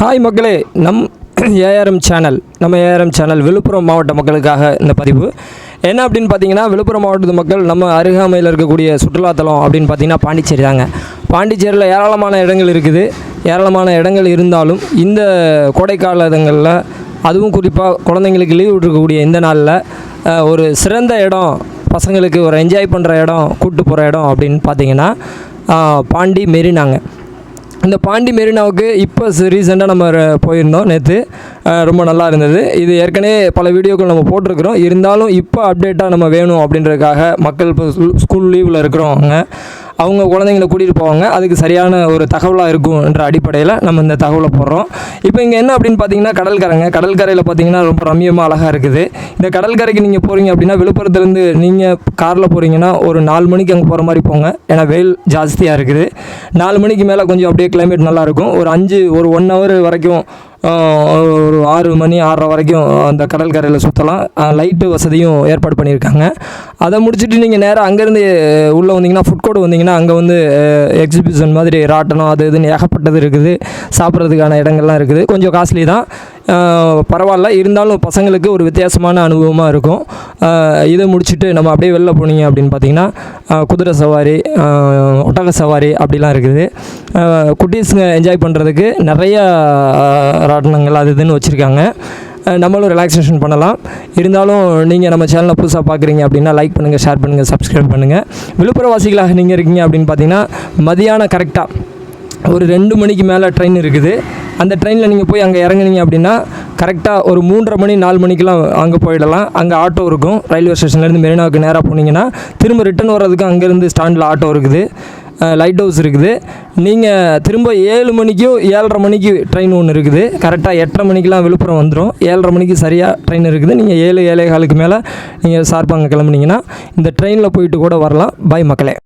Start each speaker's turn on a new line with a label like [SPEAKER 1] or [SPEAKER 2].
[SPEAKER 1] Hi மக்களே. நம் ARM channel நம்ம ஏஆர்எம் சேனல் விழுப்புரம் மாவட்ட மக்களுக்காக இந்த பதிவு. என்ன அப்படின்னு பார்த்தீங்கன்னா விழுப்புரம் மாவட்டத்து மக்கள் நம்ம அருகாமையில் இருக்கக்கூடிய சுற்றுலாத்தலம் அப்படின்னு பார்த்தீங்கன்னா பாண்டிச்சேரி தாங்க. பாண்டிச்சேரியில் ஏராளமான இடங்கள் இருக்குது. ஏராளமான இடங்கள் இருந்தாலும் இந்த கோடைக்காலங்களில் அதுவும் குறிப்பாக குழந்தைங்களுக்கு லீவ் விட்டுருக்கக்கூடிய இந்த நாளில் ஒரு சிறந்த இடம் பசங்களுக்கு ஒரு என்ஜாய் பண்ணுற இடம் கூட்டு போகிற இடம் அப்படின்னு பார்த்தீங்கன்னா பாண்டி மெரினாங்க. இந்த பாண்டி மெரினாவுக்கு இப்போ ரீசெண்டாக நம்ம போயிருந்தோம் நேற்று ரொம்ப நல்லா இருந்தது. இது ஏற்கனவே பல வீடியோக்கள் நம்ம போட்டிருக்கிறோம். இருந்தாலும் இப்போ அப்டேட்டாக நம்ம வேணும் அப்படின்றதுக்காக மக்கள் இப்போ ஸ்கூல் லீவில் இருக்கிறவங்க அவங்க குழந்தைங்கள கூட்டிகிட்டு போவாங்க. அதுக்கு சரியான ஒரு தகவலாக இருக்கும்ன்ற அடிப்படையில் நம்ம இந்த தகவலை போடுறோம். இப்போ இங்கே என்ன அப்படின்னு பார்த்தீங்கன்னா கடற்கரைங்க கடற்கரையில் பார்த்தீங்கன்னா ரொம்ப ரம்மியமாக அழகாக இருக்குது. இந்த கடற்கரைக்கு நீங்கள் போகிறீங்க அப்படின்னா விழுப்புரத்துலேருந்து நீங்கள் காரில் போகிறீங்கன்னா ஒரு நாலு மணிக்கு அங்கே போகிற மாதிரி போங்க. ஏன்னா வெயில் ஜாஸ்தியாக இருக்குது. நாலு மணிக்கு மேலே கொஞ்சம் அப்படியே கிளைமேட் நல்லாயிருக்கும் ஒரு அஞ்சு ஒரு ஒன் ஹவர் வரைக்கும் ஒரு ஆறு மணி ஆறரை வரைக்கும் அந்த கடற்கரையில் சுற்றலாம் லைட்டு வசதியும் ஏற்பாடு பண்ணியிருக்காங்க. அதை முடிச்சுட்டு நீங்கள் நேராக அங்கேருந்து உள்ளே வந்தீங்கன்னா ஃபுட் கோர்ட் வந்தீங்கன்னா அங்கே வந்து எக்ஸிபிஷன் மாதிரி ராட்டனம் அது இதுன்னு ஏகப்பட்டது இருக்குது. சாப்பிட்றதுக்கான இடங்கள்லாம் இருக்குது. கொஞ்சம் காஸ்ட்லி தான் பரவாயில்ல. இருந்தாலும் பசங்களுக்கு ஒரு வித்தியாசமான அனுபவமாக இருக்கும். இதை முடிச்சுட்டு நம்ம அப்படியே வெளில போனீங்க அப்படின்னு பார்த்தீங்கன்னா குதிரை சவாரி ஒட்டக சவாரி அப்படிலாம் இருக்குது. குட்டீஸுங்க என்ஜாய் பண்ணுறதுக்கு நிறைய ஆஹ், ராட்டினங்கள் அது இதுன்னு வச்சுருக்காங்க. நம்மளும் ரிலாக்ஸேஷன் பண்ணலாம். இருந்தாலும் நீங்கள் நம்ம சேனலை புதுசாக பார்க்குறீங்க அப்படின்னா லைக் பண்ணுங்கள் ஷேர் பண்ணுங்கள் சப்ஸ்கிரைப் பண்ணுங்கள் விழுப்புரவாசிகளாக நீங்கள் இருக்கீங்க அப்படின்னு பார்த்தீங்கன்னா மதியானம் கரெக்டாக ஒரு ரெண்டு மணிக்கு மேலே ட்ரெயின் இருக்குது. அந்த ட்ரெயினில் நீங்கள் போய் அங்கே இறங்குனீங்க அப்படின்னா கரெக்டாக ஒரு மூன்றரை மணி நாலு மணிக்கெலாம் அங்கே போயிடலாம். அங்கே ஆட்டோ இருக்கும். ரயில்வே ஸ்டேஷன்லேருந்து மெரினாவுக்கு நேராக போனீங்கன்னா திரும்ப ரிட்டர்ன் வர்றதுக்கு அங்கேருந்து ஸ்டாண்டில் ஆட்டோ இருக்குது. லைட் ஹவுஸ் இருக்குது. நீங்கள் திரும்ப ஏழு மணிக்கும் ஏழரை மணிக்கு ட்ரெயின் ஒன்று இருக்குது. கரெக்டாக எட்டரை மணிக்கெலாம் விழுப்புரம் வந்துடும் ஏழரை மணிக்கு சரியாக ட்ரெயின் இருக்குது. நீங்கள் ஏழு ஏழே காலுக்கு மேலே நீங்கள் சார்பாங்க கிளம்புனீங்கன்னா இந்த ட்ரெயினில் போயிட்டு கூட வரலாம். பாய் மக்களே.